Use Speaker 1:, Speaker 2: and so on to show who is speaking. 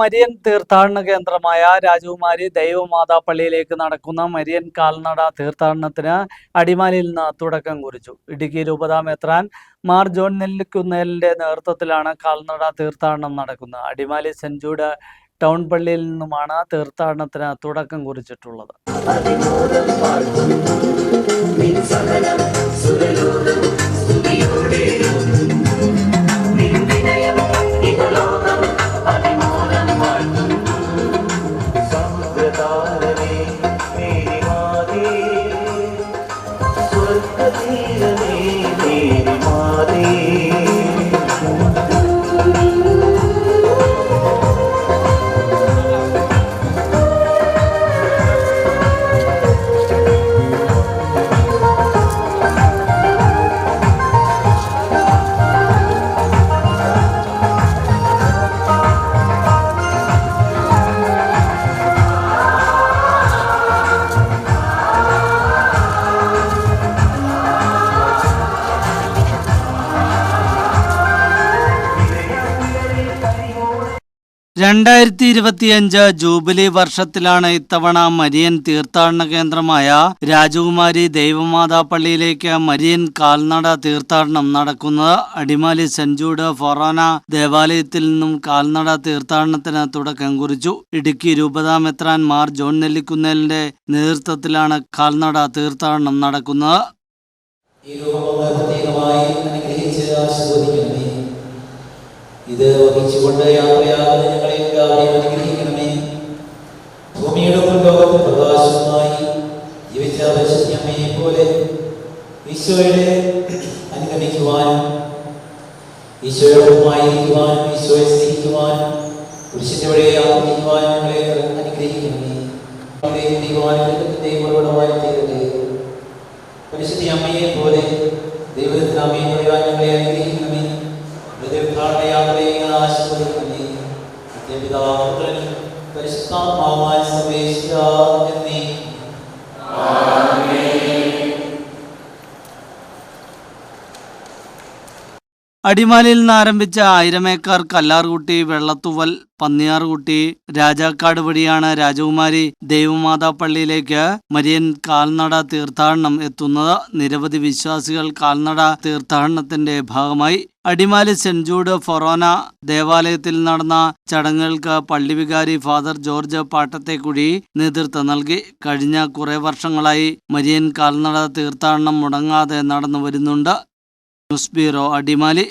Speaker 1: Marian തീർത്ഥാടന കേന്ദ്രമായ രാജകുമാരി ദൈവമാതാ പള്ളിയിലേക്ക് നടക്കുന്ന മരിയൻ കാൽനട തീർത്ഥാടനത്തിന് അടിമാലിയിൽ നിന്ന് തുടക്കം കുറിച്ചു. ഇടുക്കി രൂപതാ മെത്രാൻ മാർ ജോൺ നെല്ലിക്കുന്നേലിന്റെ നേതൃത്വത്തിലാണ് കാൽനട തീർത്ഥാടനം നടക്കുന്നത്. അടിമാലി സെന്റ് ജൂഡ് ടൗൺ പള്ളിയിൽ നിന്നുമാണ് തീർത്ഥാടനത്തിന് തുടക്കം കുറിച്ചിട്ടുള്ളത്. രണ്ടായിരത്തി ഇരുപത്തിയഞ്ച് ജൂബിലി വർഷത്തിലാണ് ഇത്തവണ മരിയൻ തീർത്ഥാടന കേന്ദ്രമായ രാജകുമാരി ദൈവമാതാ പള്ളിയിലേക്ക് മരിയൻ കാൽനട തീർത്ഥാടനം നടക്കുന്നത്. അടിമാലി ജൂഡ് ഫൊറോന ദേവാലയത്തിൽ നിന്നും കാൽനട തീർത്ഥാടനത്തിന് തുടക്കം കുറിച്ചു. ഇടുക്കി രൂപതാ മെത്രാൻ മാർ ജോൺ നെല്ലിക്കുന്നേലിന്റെ നേതൃത്വത്തിലാണ് കാൽനട തീർത്ഥാടനം നടക്കുന്നത്.
Speaker 2: ഇത് വഹിച്ചുകൊണ്ട് യാത്രയാകുന്ന ഞങ്ങളെ എല്ലാവരെയും അനുഗ്രഹിക്കണമേ. ഭൂമിയുടെ ലോകത്തിൽ പ്രകാശമായി ജീവിച്ച പരിശുദ്ധമ്മയെ പോലെ ഈശോയുടെ അനുഗമിക്കുവാനും ഈശോയോടൊപ്പമായിരിക്കുവാനും ഈശോയെ സ്നേഹിക്കുവാനും പുരുഷന്റെ വഴിയെ ആഗ്രഹിക്കുവാനും ഞങ്ങളെ അനുഗ്രഹിക്കണമേ. ദൈവത്തിന്റെയും ഉറവിടമായി തീരട്ടെ പരിശുദ്ധി അമ്മയെ പോലെ ദൈവത്തിന് അമ്മയെ ഞങ്ങളെ അനുഗ്രഹിക്കണമേ. തീർത്ഥാടന യാത്രയെ ആശീർവദിക്കണമേ നിത്യപിതാപുത്രൻ പരിശുദ്ധാത്മാവായ സർവേശ്വര എന്നീ
Speaker 1: അടിമാലിയിൽ നിന്ന് ആരംഭിച്ച ആയിരമേക്കാർ കല്ലാർകുട്ടി വെള്ളത്തുവൽ പന്നിയാർകുട്ടി രാജാക്കാട് വഴിയാണ് രാജകുമാരി ദൈവമാതാ പള്ളിയിലേക്ക് മരിയൻ കാൽനട തീർത്ഥാടനം എത്തുന്നത്. നിരവധി വിശ്വാസികൾ കാൽനട തീർത്ഥാടനത്തിന്റെ ഭാഗമായി. അടിമാലി സെന്റ് ജൂഡ് ഫൊറോന ദേവാലയത്തിൽ നടന്ന ചടങ്ങുകൾക്ക് പള്ളി വികാരി ഫാദർ ജോർജ് പാട്ടത്തെക്കുടി നേതൃത്വം നൽകി. കഴിഞ്ഞ കുറെ വർഷങ്ങളായി മരിയൻ കാൽനട തീർത്ഥാടനം മുടങ്ങാതെ നടന്നു വരുന്നുണ്ട് ന്യൂസ് ബ്യൂറോ അടിമാലി